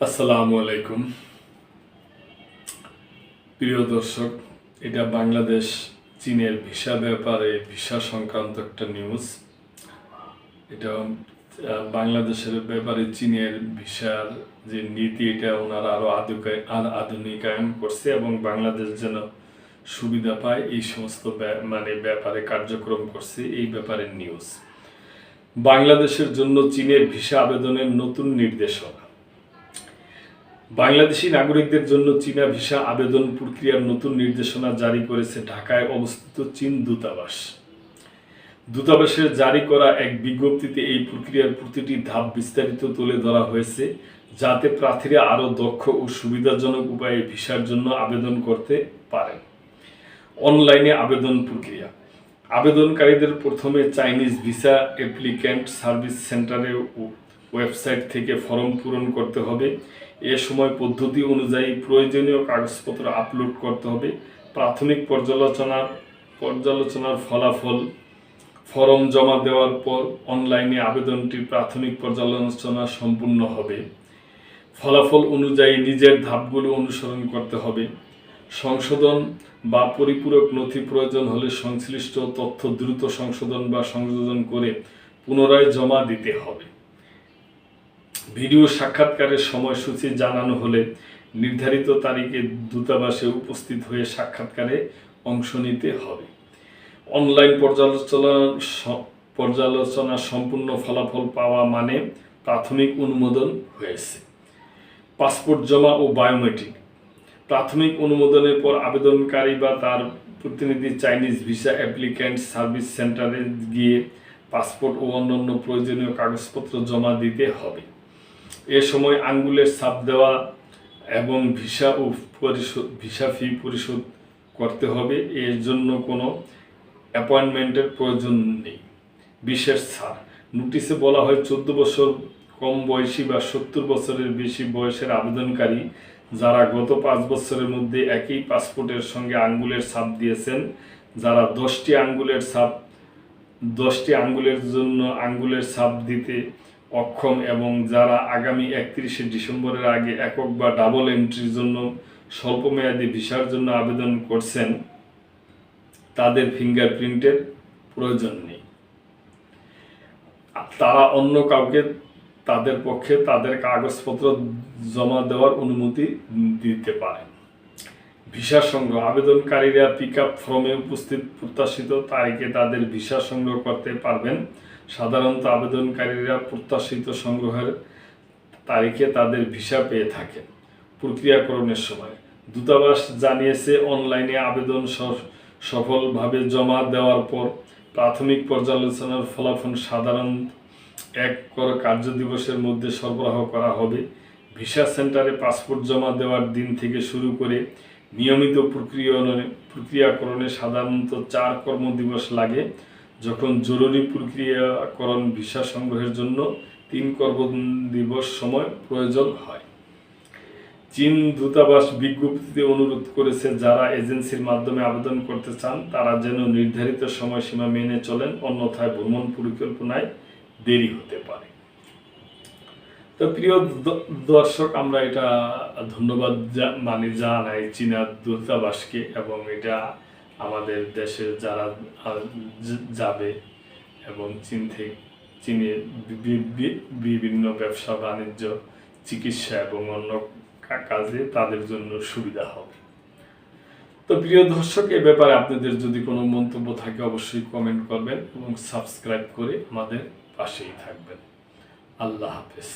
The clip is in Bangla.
আসসালামু আলাইকুম। প্রিয় দর্শক, এটা বাংলাদেশ চীনের ভিসা ব্যাপারে, ভিসা সংক্রান্ত একটা নিউজ। এটা বাংলাদেশের ব্যাপারে চীনের ভিসার যে নীতি, এটা ওনারা আরও আধুকায়- আর আধুনিকায়ন করছে এবং বাংলাদেশ যেন সুবিধা পায়, এই সমস্ত মানে ব্যাপারে কার্যক্রম করছে, এই ব্যাপারে নিউজ। বাংলাদেশের জন্য চীনের ভিসা আবেদনের নতুন নির্দেশনা। বাংলাদেশি নাগরিকদের জন্য চীনা ভিসা আবেদন প্রক্রিয়ার নতুন নির্দেশনা জারি করেছে ঢাকায় অবস্থিত চীন দূতাবাস। দূতাবাসের জারি করা এক বিজ্ঞপ্তিতে এই প্রক্রিয়ার প্রতিটি ধাপ বিস্তারিত তুলে ধরা হয়েছে, যাতে প্রার্থীরা আরও দক্ষ ও সুবিধাজনক উপায়ে ভিসার জন্য আবেদন করতে পারেন। অনলাইনে আবেদন প্রক্রিয়া। আবেদনকারীদের প্রথমে চাইনিজ ভিসা অ্যাপ্লিক্যান্ট সার্ভিস সেন্টারের ওয়েবসাইট থেকে ফর্ম পূরণ করতে হবে। এ সময় পদ্ধতি অনুযায়ী প্রয়োজনীয় কাগজপত্র আপলোড করতে হবে। প্রাথমিক পর্যালোচনার পর্যালোচনার ফলাফল, ফর্ম জমা দেওয়ার পর অনলাইনে আবেদনটির প্রাথমিক পর্যালোচনা সম্পূর্ণ হবে। ফলাফল অনুযায়ী নিজের ধাপগুলো অনুসরণ করতে হবে। সংশোধন বা পরিপূরক নথি প্রয়োজন হলে সংশ্লিষ্ট তথ্য দ্রুত সংশোধন বা সংযোজন করে পুনরায় জমা দিতে হবে। ভিডিও সাক্ষাৎকারের সময়সূচি জানানো হলে নির্ধারিত তারিখে দূতাবাসে উপস্থিত হয়ে সাক্ষাৎকারে অংশ নিতে হবে। অনলাইন পর্যালোচনা পর্যালোচনা সম্পূর্ণ ফলাফল পাওয়া মানে প্রাথমিক অনুমোদন হয়েছে। পাসপোর্ট জমা ও বায়োমেট্রিক। প্রাথমিক অনুমোদনের পর আবেদনকারী বা তার প্রতিনিধি চাইনিজ ভিসা অ্যাপ্লিক্যান্ট সার্ভিস সেন্টারে গিয়ে পাসপোর্ট ও অন্যান্য প্রয়োজনীয় কাগজপত্র জমা দিতে হবে। এ সময় আঙ্গুলের ছাপ দেওয়া এবং ভিসা ও পরিশোধ, ভিসা ফি পরিশোধ করতে হবে। এর জন্য কোনো অ্যাপয়েন্টমেন্টের প্রয়োজন নেই। বিশেষ ছাড়। নোটিশে বলা হয়, চোদ্দ বছর কম বয়সী বা সত্তর বছরের বেশি বয়সের আবেদনকারী যারা গত পাঁচ বছরের মধ্যে একই পাসপোর্টের সঙ্গে আঙ্গুলের ছাপ দিয়েছেন, যারা দশটি আঙ্গুলের ছাপ, দশটি আঙ্গুলের জন্য আঙ্গুলের ছাপ দিতে অক্ষম এবং যারা আগামী একত্রিশে ডিসেম্বরের আগে একক বা ডাবল এন্ট্রির জন্য স্বল্পমেয়াদী ভিসার জন্য আবেদন করছেন, তাদের ফিঙ্গারপ্রিন্টের প্রয়োজন নেই। তারা অন্য কাউকে তাদের পক্ষে তাদের কাগজপত্র জমা দেওয়ার অনুমতি দিতে পারেন। ভিসা সংগ্রহ। আবেদনকারীরা পিক আপ ফর্মে উপস্থিত, প্রত্যাশিত তারিখে তাদের ভিসা সংগ্রহ করতে পারবেন। সাধারণত আবেদনকারীরা প্রত্যাশিত সংগ্রহের তারিখে তাদের ভিসা পেয়ে থাকেন প্রক্রিয়াকরণের সময়। দূতাবাস জানিয়েছে, অনলাইনে আবেদন সফলভাবে জমা দেওয়ার পর প্রাথমিক পর্যালোচনার ফলাফল সাধারণ এক কর কার্য দিবসের মধ্যে সরবরাহ করা হবে। ভিসা সেন্টারে পাসপোর্ট জমা দেওয়ার দিন থেকে শুরু করে নিয়মিত প্রক্রিয়নে প্রক্রিয়াকরণে সাধারণত চার কর্মদিবস লাগে। যখন জরুরি প্রক্রিয়াকরণ ভিসা সংগ্রহের জন্য তিন কর্মদিবস সময় প্রয়োজন হয়। চীন দূতাবাস বিজ্ঞপ্তিতে অনুরোধ করেছে, যারা এজেন্সির মাধ্যমে আবেদন করতে চান, তারা যেন নির্ধারিত সময়সীমা মেনে চলেন, অন্যথায় ভ্রমণ পরিকল্পনায় দেরি হতে পারে। তো প্রিয় দর্শক, আমরা এটা ধন্যবাদ মানে জানাই চীনা দূতাবাসকে এবং এটা আমাদের দেশের যারা যাবে এবং চীন থেকে চীনে বিভিন্ন ব্যবসা, বাণিজ্য, চিকিৎসা এবং অন্য কাজে তাদের জন্য সুবিধা হবে। তো প্রিয় দর্শক, এ ব্যাপারে আপনাদের যদি কোনো মন্তব্য থাকে, অবশ্যই কমেন্ট করবেন এবং সাবস্ক্রাইব করে আমাদের পাশেই থাকবেন। আল্লাহ হাফেজ।